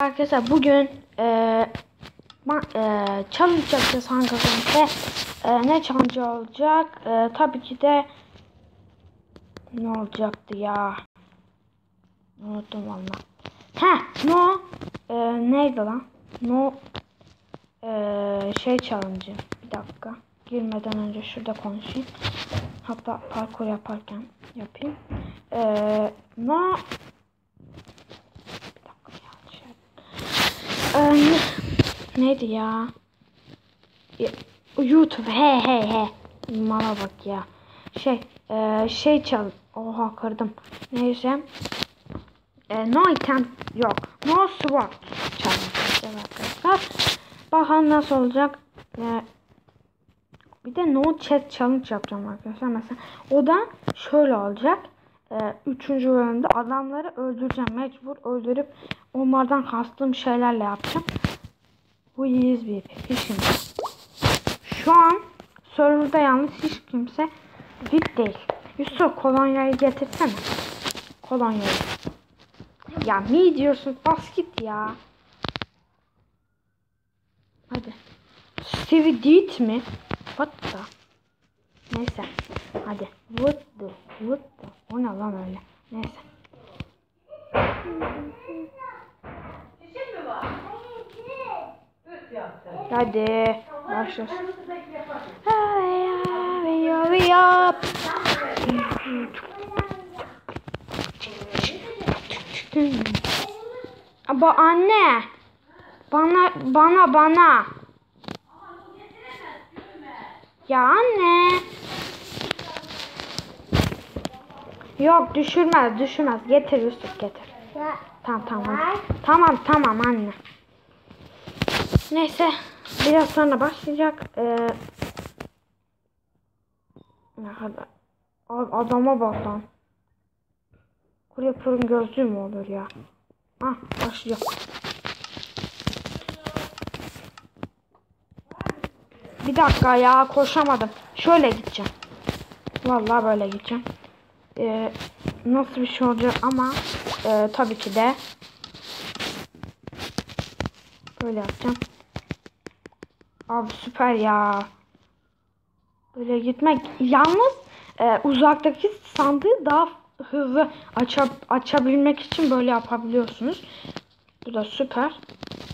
Arkadaşlar bugün e, ben, e, challenge yapacağız. E, ne challenge olacak? E, tabii ki de ne olacaktı ya? Unuttum valla. Ha, no e, neydi lan? No e, şey challenge. Bir dakika. Girmeden önce şurada konuşayım. Hatta parkur yaparken yapayım. E, no Ee, neydi ya? Ya, YouTube he he he. Mala bak ya. Şey e, şey çal. Oha kırdım. Neyse. E, no item yok. No sword challenge arkadaşlar. Bakalım nasıl olacak. E, bir de no chest challenge yapacağım arkadaşlar. Mesela o da şöyle olacak. Ee, üçüncü bölümde adamları öldüreceğim. Mecbur öldürüp onlardan kastığım şeylerle yapacağım. Bu iyiyiz bir fishing. Şu an serverda yalnız hiç kimse fit değil. Yusuf kolonyayı getirsene. Kolonyayı. Ya mi diyorsun? Bas git ya. Hadi. Stevie Deet mi? What the? Neyse. Hadi. What the? What the? O ne lan öyle? Neyse. Hadi. Hadi yap. Ama anne. Bana bana bana. Ya anne. Yok düşürmez düşürmez. Getir Yusuf getir. Tamam tamam. Tamam tamam anne. Neyse biraz sonra başlayacak. Ee, ne kadar adama bak lan. Creeper'ın gözlüğü mü olur ya? Ah başlayacak. Bir dakika ya koşamadım. Şöyle gideceğim. Vallahi böyle gideceğim. Ee, nasıl bir şey olacak ama e, tabii ki de böyle yapacağım. Abi süper ya. Böyle gitmek yalnız e, uzaktaki sandığı daha hızlı aça, açabilmek için böyle yapabiliyorsunuz. Bu da süper.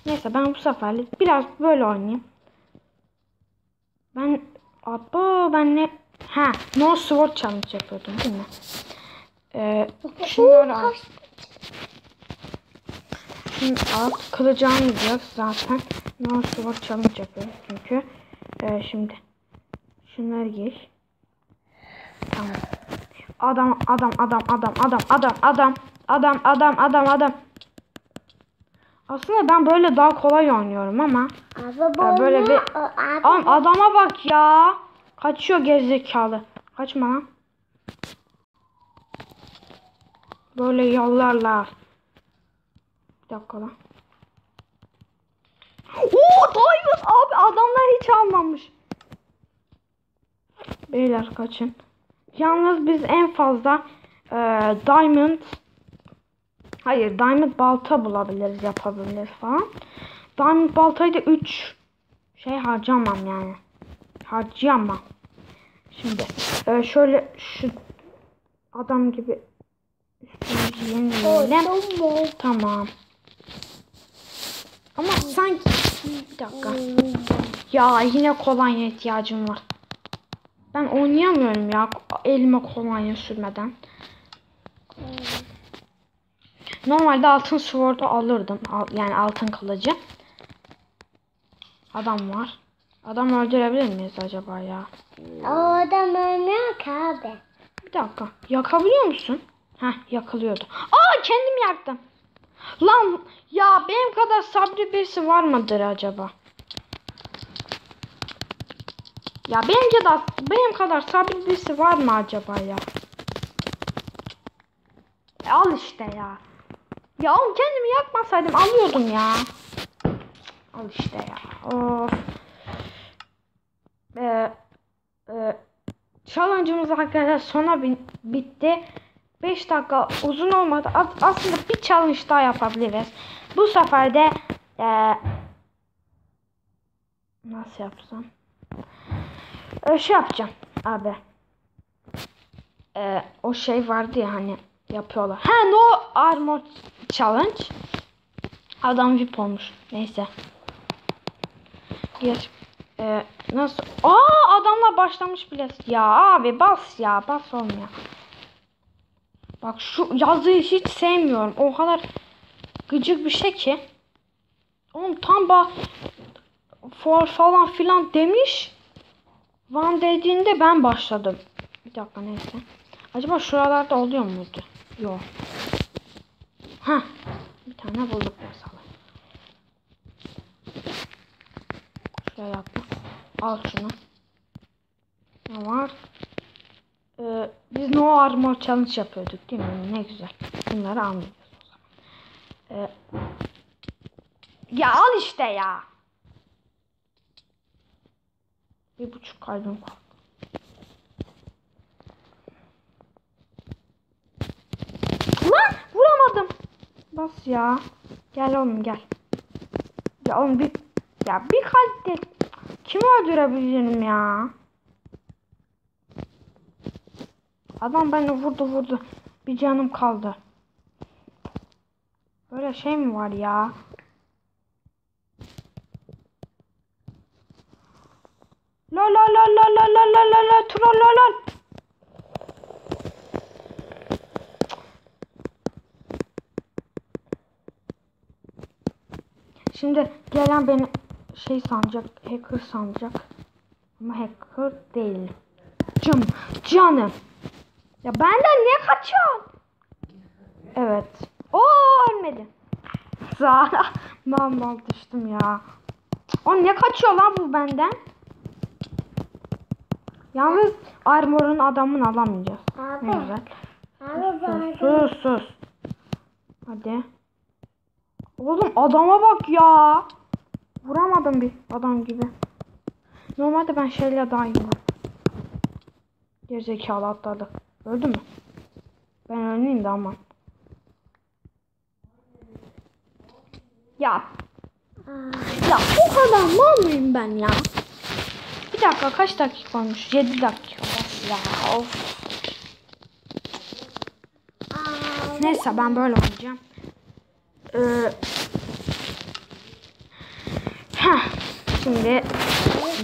Neyse ben bu seferlik biraz böyle oynayayım. Ben abo ben ne ha no sword challenge yapıyordum değil mi? Ee, şunları al. Şimdi al. Kılıcı almayacağız zaten. No sword challenge yapıyoruz çünkü. Ee, şimdi. Şunları giy. Tamam. Adam adam adam adam adam adam adam adam adam adam adam. Aslında ben böyle daha kolay oynuyorum ama. Abi böyle bir Abi, Am adama bak ya. Kaçıyor gerizekalı. Kaçma lan. Böyle yollarla. Bir dakika lan. Oo Diamond abi adamlar hiç almamış. Beyler kaçın. Yalnız biz en fazla e, Diamond Hayır Diamond balta bulabiliriz yapabiliriz falan. Diamond baltayı da 3 şey harcamam yani. Harcayamam. Şimdi e, şöyle şu adam gibi üstümüzü yenileyelim. Tamam. Ama sanki bir dakika. Ya yine kolonya ihtiyacım var. Ben oynayamıyorum ya elime kolonya sürmeden. Normalde altın sword'u alırdım. Al- Yani altın kılıcı. Adam var. Adam öldürebilir miyiz acaba ya? O adam ölmüyor ki abi. Bir dakika. Yakabiliyor musun? Heh yakılıyordu. Aa kendim yaktım. Lan ya benim kadar sabri birisi var mıdır acaba? Ya benim kadar benim kadar sabri birisi var mı acaba ya? E, al işte ya. Ya oğlum kendimi yakmasaydım alıyordum ya. Al işte ya. Of. Ee, e, challenge'ımız arkadaşlar sona bitti. 5 dakika uzun olmadı. As- Aslında bir challenge daha yapabiliriz. Bu sefer de eee, nasıl yapsam? Ee, şey yapacağım abi. Ee, o şey vardı ya hani yapıyorlar. Ha no armor challenge. Adam VIP olmuş. Neyse. Geç. Ee, nasıl? Aa adamlar başlamış bile. Ya abi bas ya bas olmuyor. Bak şu yazıyı hiç sevmiyorum. O kadar gıcık bir şey ki. Oğlum tam ba for falan filan demiş. Van dediğinde ben başladım. Bir dakika neyse. Acaba şuralarda oluyor muydu? Yok. Ha, bir tane bulduk mesela. Şuraya yapma. Al şunu. Ne var? Ee, biz no armor challenge yapıyorduk değil mi? Ne güzel. Bunları anlıyoruz o zaman. Ee, ya al işte ya. Bir buçuk kalbim kaldı. Lan vuramadım. Bas ya. Gel oğlum gel. Ya oğlum bir ya bir kalp de kimi öldürebilirim ya? Adam beni vurdu vurdu. Bir canım kaldı. Böyle şey mi var ya? La la la la la la la la la troll la la. Şimdi gelen beni şey sanacak, hacker sanacak. Ama hacker değil. Canım, canım. Ya benden niye kaçıyorsun? Evet. Oo ölmedi. Zara. Mal mal düştüm ya. O ne kaçıyor lan bu benden? Yalnız armor'un adamını alamayacağız. Abi. Ne güzel. Abi bana. Sus sus. Hadi. Oğlum adama bak ya. Vuramadım bir adam gibi. Normalde ben şeyle daha iyi vururum. Gerizekalı atladı. Öldü mü? Ben ölmeyeyim de aman. Ya. Ya o kadar mal mıyım ben ya? Bir dakika kaç dakika olmuş? 7 dakika. Ya of. Neyse ben böyle oynayacağım. Ee, heh, şimdi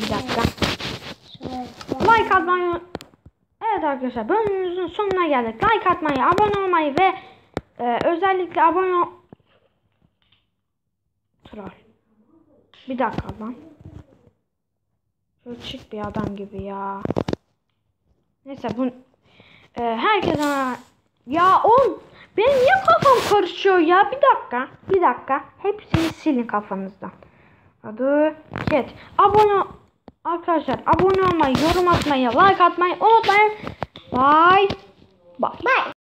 bir dakika. Like atmayı Evet arkadaşlar bölümümüzün sonuna geldik. Like atmayı, abone olmayı ve e, özellikle abone ol... Troll. Bir dakika lan. Şöyle çık bir adam gibi ya. Neyse bu e, herkese ya on benim niye kafam karışıyor ya? Bir dakika. Bir dakika. Hepsini silin kafanızdan. Hadi geç. Abone arkadaşlar abone olmayı, yorum atmayı, like atmayı unutmayın. Bye. Bye. Bye.